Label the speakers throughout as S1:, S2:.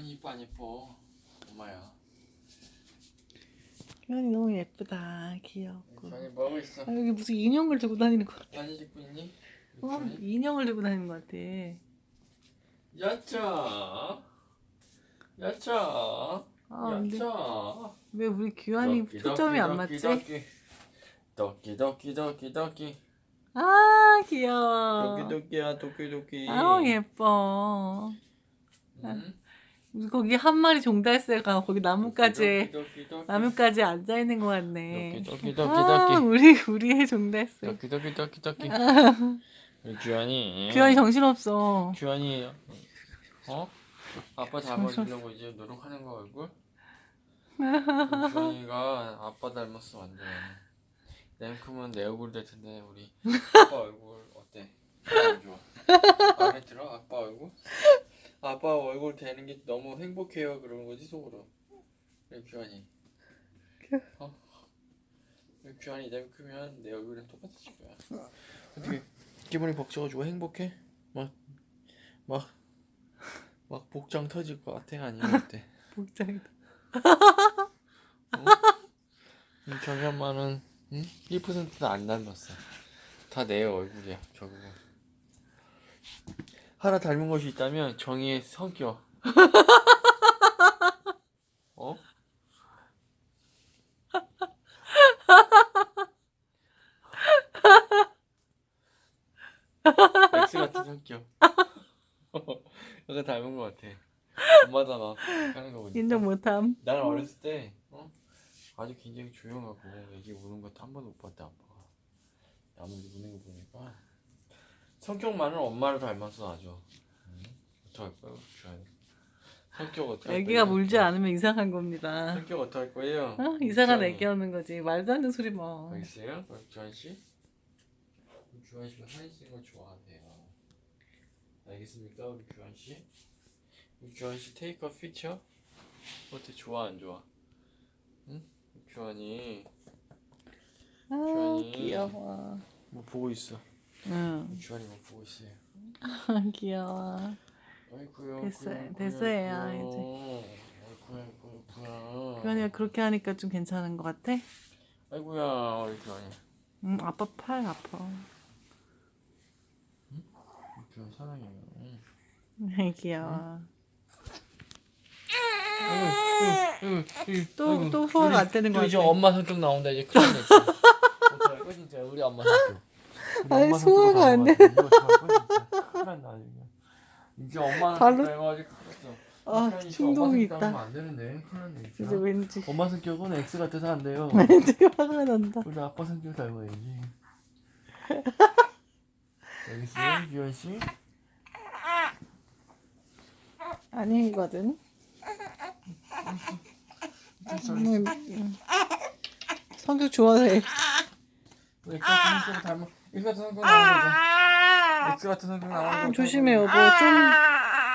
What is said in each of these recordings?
S1: 규환이 이뻐 안 예뻐? 엄마야.
S2: 규환이 너무 예쁘다. 귀엽고.
S1: 규환이 뭐하고 있어?
S2: 아, 여기 무슨 인형을 들고 다니는 것 같아.
S1: 바지 입고 있니?
S2: 어,
S1: 규환이?
S2: 인형을 들고 다니는 것 같아.
S1: 야차. 야차.
S2: 아, 근데
S1: 야차.
S2: 왜 우리 규환이
S1: 덕기,
S2: 초점이
S1: 덕기,
S2: 안
S1: 덕기,
S2: 맞지?
S1: 덕기. 덕기 덕기 덕기
S2: 아, 귀여워.
S1: 덕기 덕기야 덕기 덕기.
S2: 아우, 예뻐.
S1: 응?
S2: 거기 한 마리 종달새가 거기 나뭇가지에 나뭇가지에 앉아 있는 것 같네. 아, 우리 우리의 종달새.
S1: 우리 규환이.
S2: 규환이 정신 없어.
S1: 규환이 어? 아빠 닮아주려고 이제 노력하는 거 얼굴? 규환이가 아빠 닮았어 완전 내 크면 내 얼굴 될 텐데 우리 아빠 얼굴 어때? 안 좋아 마음에 들어? 아빠 얼굴? 아빠 얼굴 되는 게 너무 행복해요 그러는 거지 속으로 우리 규환이 어? 우리 규환이 내 크면 내 얼굴이랑 똑같아질 거야 어떻게 기분이 벅차가지고 행복해? 막 막, 막 복장 터질 것 같아? 아니면 어때?
S2: 복장이다.
S1: 이 저기 엄마는 응? 1%도 안 닮았어. 다 내 얼굴이야 결국은. 하나 닮은 것이 있다면 정의의 성격. 어? X 같은 성격. 약간 닮은 것 같아. 엄마다 막 하는 거 보니까.
S2: 인정 못함.
S1: 나는 어렸을 때 어? 아주 굉장히 조용하고 애기 우는 것도 한 번도 못 봤다 아빠가 아무리 우는 거 보니까 성격만은 엄마를 닮았어 아주 응? 어떡할 거예요 주환이 성격 어떡할
S2: 애기가
S1: 거예요?
S2: 물지 않으면 이상한 겁니다.
S1: 성격 어떡할 거예요?
S2: 어? 이상한. 애기 하는 거지. 말도 안 되는 소리 뭐.
S1: 알겠어요? 그럼 주환 씨? 주환 씨가 사진 찍는 거 좋아하세요 알겠습니까 우리 주환 씨? 우리 주환 씨 테이크 어 피처? 어때 좋아 안 좋아? 응? 주환이
S2: 아,
S1: 주환이.
S2: 귀여워.
S1: 뭐 보고 있어?
S2: 응.
S1: 주환이 뭐 보고 있어요?
S2: 귀여워.
S1: 아이고야.
S2: 됐어요. 됐어요,
S1: 이제. 아이고야, 아이고야.
S2: 규환이가 그렇게 하니까 좀 괜찮은 것 같아?
S1: 아이고야, 우리 주환이.
S2: 응, 아빠 팔 아파.
S1: 주환 사랑해요. 응.
S2: 네, 귀여워.
S1: 응, 응,
S2: 또,
S1: 아이고,
S2: 또 소화가 안 되는
S1: 것또 이제. 엄마 성격 나온다 이제 큰일 났지. 어떡할 거 진짜 우리 엄마 성격.
S2: 아니, 소화가 안 돼.
S1: 이제. 이제 엄마
S2: 발로-
S1: 성격 닮아가지고 큰일 났어.
S2: 아, 충동이 있다.
S1: 안 되는데. 진짜
S2: 왠지
S1: 엄마 성격은 X 같아서 안 돼요.
S2: 왠지 화가 난다.
S1: 우리 아빠 성격 닮아야지. 알겠어요, 규현 씨?
S2: 아니거든. 음, 음. 성격 좋아서 해.
S1: 우리 X 같은 성격 닮아. X 같은 성격 나오는 거죠? X 같은 성격 나오는 거.
S2: 조심해 여보. 좀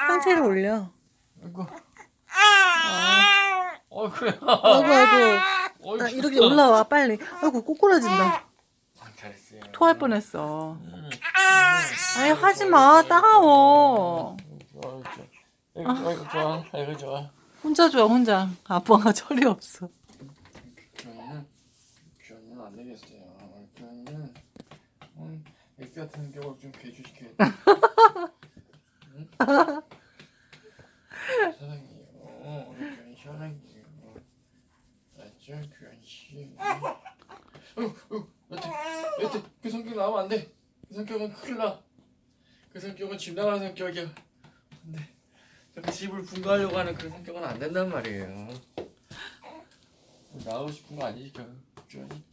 S2: 상체를 올려.
S1: 아이고,
S2: 아,
S1: 어 그래.
S2: 아이고 아이고.
S1: 어이,
S2: 아, 이렇게 올라와 빨리. 아이고 꼬꾸라진다.
S1: 잘했어요.
S2: 토할 뻔했어.
S1: 음.
S2: 아니 하지 마. 따가워.
S1: 좋아. 아이고, 좋아. 아이고 좋아.
S2: 혼자 좋아 혼자. 아빠가 철이 없어.
S1: 규현이는 안 되겠어요. 규현이는 음, X 같은 성격을 좀 개조시켜야 돼. 응? 사랑해요. 우리 사랑해요. 알죠, 규현 씨. 어, 어, 여태, 여태 그 성격 나오면 안 돼. 그 성격은 큰일 나. 그 성격은 집 나가는 성격이야. 안 돼. 그 집을 분가하려고 하는 그 성격은 안 된단 말이에요. 나오고 싶은 거결 규현이?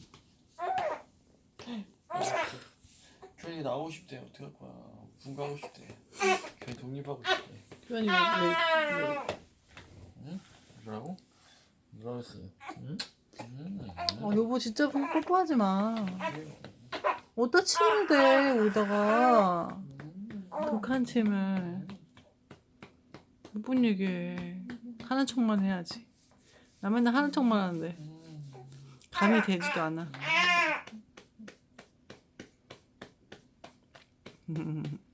S1: 규현이 나오고 싶대. 어떡할 거야. 분가하고 싶대. 규현이 독립하고 싶대.
S2: 규현이 왜, 왜, 왜.
S1: 뭐라고? 뭐라고 했어요? 응? 음.
S2: 어, 여보 진짜 뽀뽀하지 마. 어디다 침을 대 오다가 독한 침을 몇번 얘기해 하는 척만 해야지 나 맨날 하는 척만 하는데 감이 되지도 않아 mm-hmm